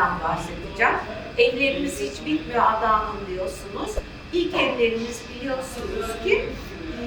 evlerimizden bahsedeceğim. Evlerimiz hiç bitmiyor Ada Hanım diyorsunuz. İlk evlerimiz biliyorsunuz ki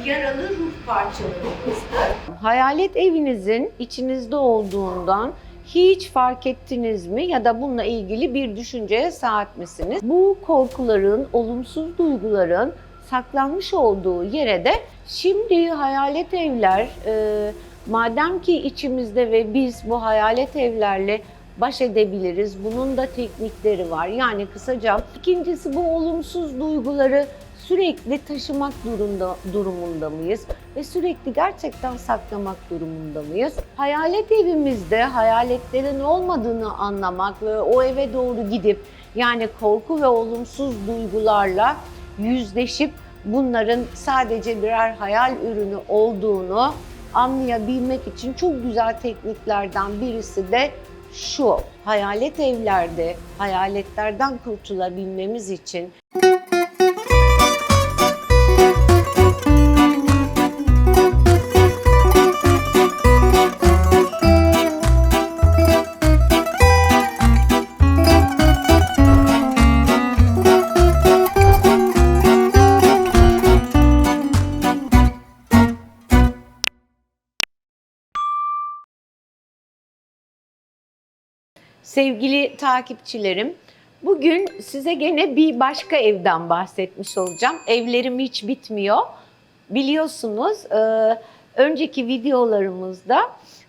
yaralı ruh parçalarımızdı. Hayalet evinizin içinizde olduğundan hiç fark ettiniz mi ya da bununla ilgili bir düşünceye sahip misiniz? Bu korkuların, olumsuz duyguların saklanmış olduğu yere de şimdi hayalet evler e, madem ki içimizde ve biz bu hayalet evlerle baş edebiliriz. Bunun da teknikleri var. Yani kısaca ikincisi bu olumsuz duyguları sürekli taşımak durumda, durumunda mıyız? Ve sürekli gerçekten saklamak durumunda mıyız? Hayalet evimizde hayaletlerin olmadığını anlamak ve o eve doğru gidip yani korku ve olumsuz duygularla yüzleşip bunların sadece birer hayal ürünü olduğunu anlayabilmek için çok güzel tekniklerden birisi de şu. Hayalet evlerde hayaletlerden kurtulabilmemiz için Sevgili takipçilerim, bugün size gene bir başka evden bahsetmiş olacağım. Evlerim hiç bitmiyor. Biliyorsunuz e, önceki videolarımızda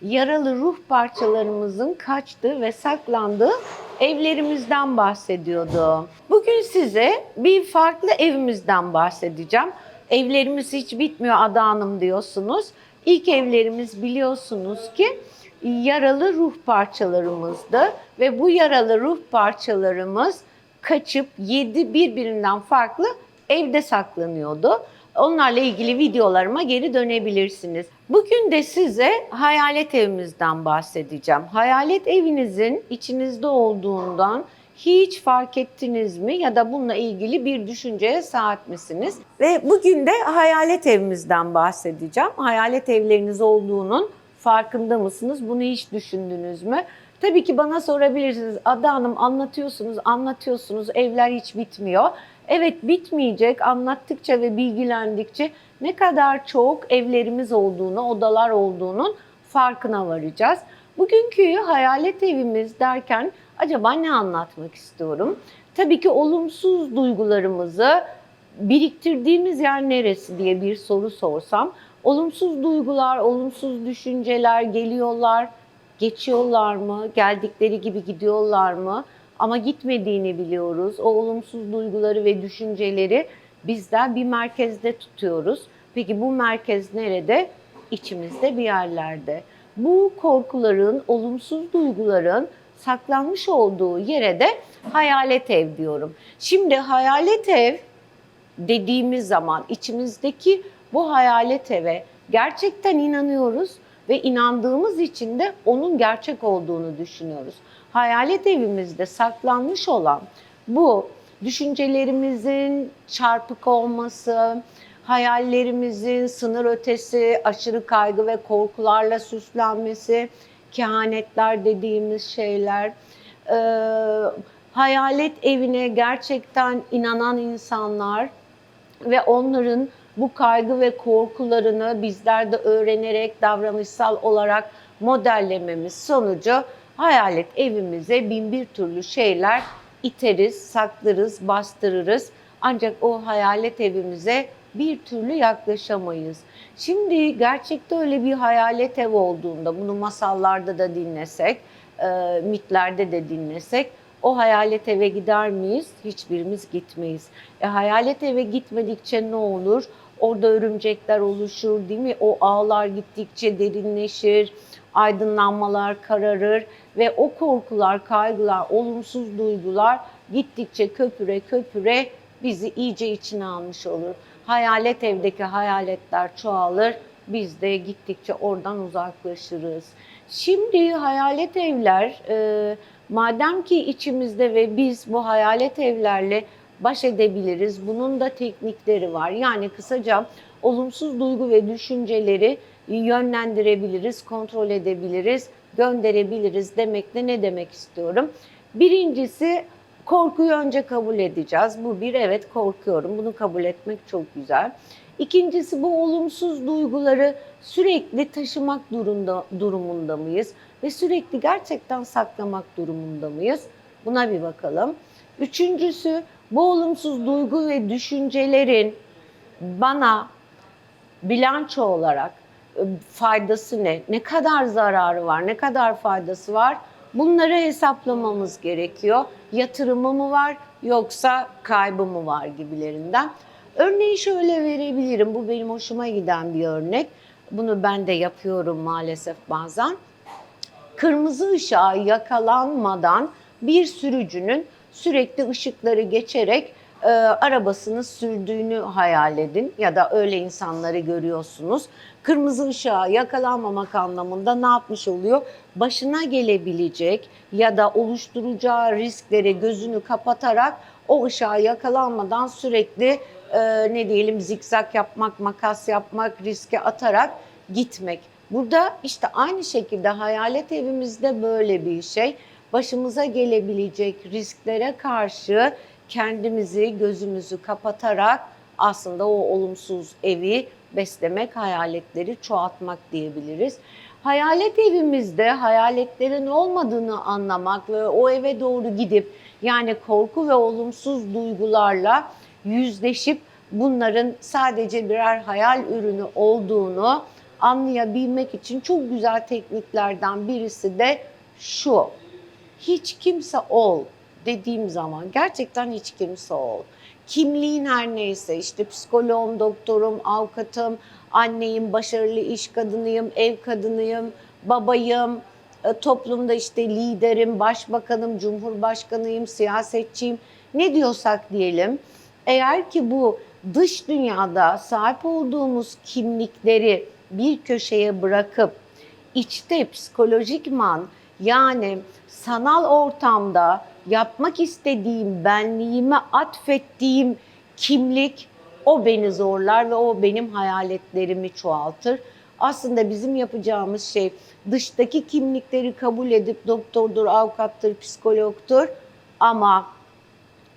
yaralı ruh parçalarımızın kaçtığı ve saklandığı evlerimizden bahsediyordum. Bugün size bir farklı evimizden bahsedeceğim. Evlerimiz hiç bitmiyor Ada Hanım diyorsunuz. İlk evlerimiz biliyorsunuz ki yaralı ruh parçalarımızdı ve bu yaralı ruh parçalarımız kaçıp yedi birbirinden farklı evde saklanıyordu. Onlarla ilgili videolarıma geri dönebilirsiniz. Bugün de size hayalet evimizden bahsedeceğim. Hayalet evinizin içinizde olduğundan hiç fark ettiniz mi ya da bununla ilgili bir düşünceye sahip misiniz? Ve bugün de hayalet evimizden bahsedeceğim. Hayalet evleriniz olduğunun farkında mısınız? Bunu hiç düşündünüz mü? Tabii ki bana sorabilirsiniz. Ada Hanım anlatıyorsunuz, anlatıyorsunuz. Evler hiç bitmiyor. Evet bitmeyecek. Anlattıkça ve bilgilendikçe ne kadar çok evlerimiz olduğunu, odalar olduğunun farkına varacağız. Bugünkü hayalet evimiz derken acaba ne anlatmak istiyorum? Tabii ki olumsuz duygularımızı biriktirdiğimiz yer neresi diye bir soru sorsam olumsuz duygular, olumsuz düşünceler geliyorlar, geçiyorlar mı? Geldikleri gibi gidiyorlar mı? Ama gitmediğini biliyoruz. O olumsuz duyguları ve düşünceleri bizler bir merkezde tutuyoruz. Peki bu merkez nerede? İçimizde bir yerlerde. Bu korkuların, olumsuz duyguların saklanmış olduğu yere de hayalet ev diyorum. Şimdi hayalet ev dediğimiz zaman içimizdeki bu hayalet eve gerçekten inanıyoruz ve inandığımız için de onun gerçek olduğunu düşünüyoruz. Hayalet evimizde saklanmış olan bu düşüncelerimizin çarpık olması, hayallerimizin sınır ötesi aşırı kaygı ve korkularla süslenmesi, kehanetler dediğimiz şeyler, e, hayalet evine gerçekten inanan insanlar ve onların bu kaygı ve korkularını bizler de öğrenerek davranışsal olarak modellememiz sonucu hayalet evimize bin bir türlü şeyler iteriz, saklarız, bastırırız. Ancak o hayalet evimize bir türlü yaklaşamayız. Şimdi gerçekte öyle bir hayalet ev olduğunda bunu masallarda da dinlesek, e, mitlerde de dinlesek o hayalet eve gider miyiz? Hiçbirimiz gitmeyiz. E, hayalet eve gitmedikçe ne olur? Orada örümcekler oluşur değil mi? O ağlar gittikçe derinleşir, aydınlanmalar kararır ve o korkular, kaygılar, olumsuz duygular gittikçe köpüre köpüre bizi iyice içine almış olur. Hayalet evdeki hayaletler çoğalır, biz de gittikçe oradan uzaklaşırız. Şimdi hayalet evler, e, madem ki içimizde ve biz bu hayalet evlerle baş edebiliriz. Bunun da teknikleri var. Yani kısaca olumsuz duygu ve düşünceleri yönlendirebiliriz, kontrol edebiliriz, gönderebiliriz demekle ne demek istiyorum? Birincisi korkuyu önce kabul edeceğiz. Bu bir evet korkuyorum. Bunu kabul etmek çok güzel. İkincisi bu olumsuz duyguları sürekli taşımak durumda, durumunda mıyız? Ve sürekli gerçekten saklamak durumunda mıyız? Buna bir bakalım. Üçüncüsü bu olumsuz duygu ve düşüncelerin bana bilanço olarak e, faydası ne? Ne kadar zararı var? Ne kadar faydası var? Bunları hesaplamamız gerekiyor. Yatırımı mı var yoksa kaybı mı var gibilerinden. Örneği şöyle verebilirim. Bu benim hoşuma giden bir örnek. Bunu ben de yapıyorum maalesef bazen. Kırmızı ışığa yakalanmadan bir sürücünün sürekli ışıkları geçerek e, arabasını sürdüğünü hayal edin ya da öyle insanları görüyorsunuz. Kırmızı ışığa yakalanmamak anlamında ne yapmış oluyor? Başına gelebilecek ya da oluşturacağı risklere gözünü kapatarak o ışığa yakalanmadan sürekli e, ne diyelim zikzak yapmak, makas yapmak, riske atarak gitmek. Burada işte aynı şekilde hayalet evimizde böyle bir şey. Başımıza gelebilecek risklere karşı kendimizi, gözümüzü kapatarak aslında o olumsuz evi beslemek, hayaletleri çoğaltmak diyebiliriz. Hayalet evimizde hayaletlerin olmadığını anlamak ve o eve doğru gidip yani korku ve olumsuz duygularla yüzleşip bunların sadece birer hayal ürünü olduğunu anlayabilmek için çok güzel tekniklerden birisi de şu. Hiç kimse ol dediğim zaman gerçekten hiç kimse ol. Kimliğin her neyse işte psikoloğum, doktorum, avukatım, anneyim, başarılı iş kadınıyım, ev kadınıyım, babayım, e, toplumda işte liderim, başbakanım, cumhurbaşkanıyım, siyasetçiyim ne diyorsak diyelim. Eğer ki bu dış dünyada sahip olduğumuz kimlikleri bir köşeye bırakıp içte psikolojikman yani sanal ortamda yapmak istediğim benliğime atfettiğim kimlik o beni zorlar ve o benim hayaletlerimi çoğaltır. Aslında bizim yapacağımız şey dıştaki kimlikleri kabul edip doktordur, avukattır, psikologtur ama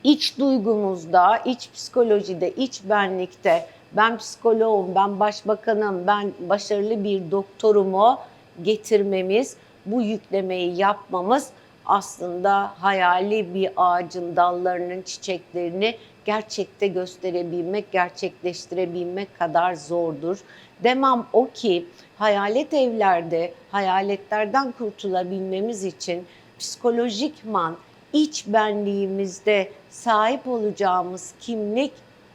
iç duygumuzda, iç psikolojide, iç benlikte ben psikoloğum, ben başbakanım, ben başarılı bir doktorumu getirmemiz, bu yüklemeyi yapmamız aslında hayali bir ağacın dallarının çiçeklerini gerçekte gösterebilmek, gerçekleştirebilmek kadar zordur. Demem o ki hayalet evlerde hayaletlerden kurtulabilmemiz için psikolojikman iç benliğimizde sahip olacağımız kimlik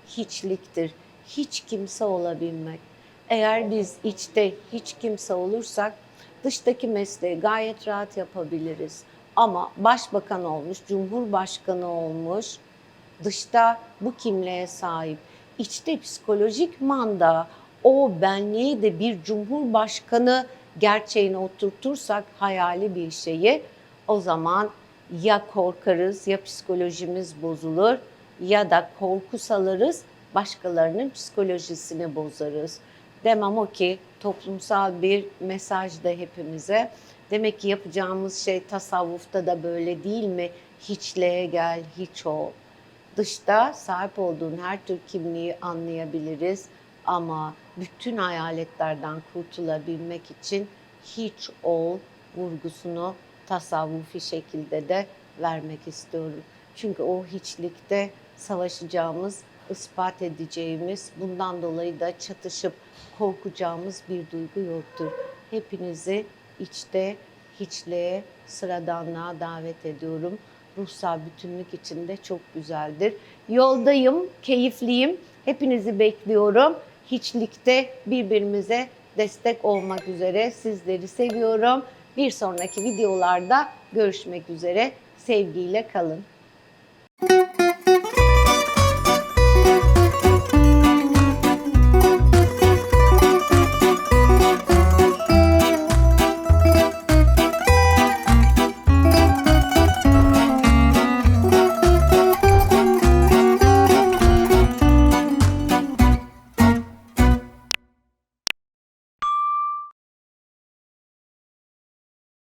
hiçliktir. Hiç kimse olabilmek. Eğer biz içte hiç kimse olursak dıştaki mesleği gayet rahat yapabiliriz. Ama başbakan olmuş, cumhurbaşkanı olmuş, dışta bu kimliğe sahip. İçte psikolojik manda o benliği de bir cumhurbaşkanı gerçeğine oturtursak hayali bir şeyi o zaman ya korkarız ya psikolojimiz bozulur ya da korku salarız başkalarının psikolojisini bozarız. Demem o ki toplumsal bir mesaj da hepimize. Demek ki yapacağımız şey tasavvufta da böyle değil mi? Hiçliğe gel, hiç ol. Dışta sahip olduğun her tür kimliği anlayabiliriz ama bütün hayaletlerden kurtulabilmek için hiç ol vurgusunu tasavvufi şekilde de vermek istiyorum. Çünkü o hiçlikte savaşacağımız, ispat edeceğimiz, bundan dolayı da çatışıp korkacağımız bir duygu yoktur. Hepinizi içte hiçliğe, sıradanlığa davet ediyorum. Ruhsal bütünlük içinde çok güzeldir. Yoldayım, keyifliyim. Hepinizi bekliyorum. Hiçlikte birbirimize destek olmak üzere sizleri seviyorum. Bir sonraki videolarda görüşmek üzere. Sevgiyle kalın.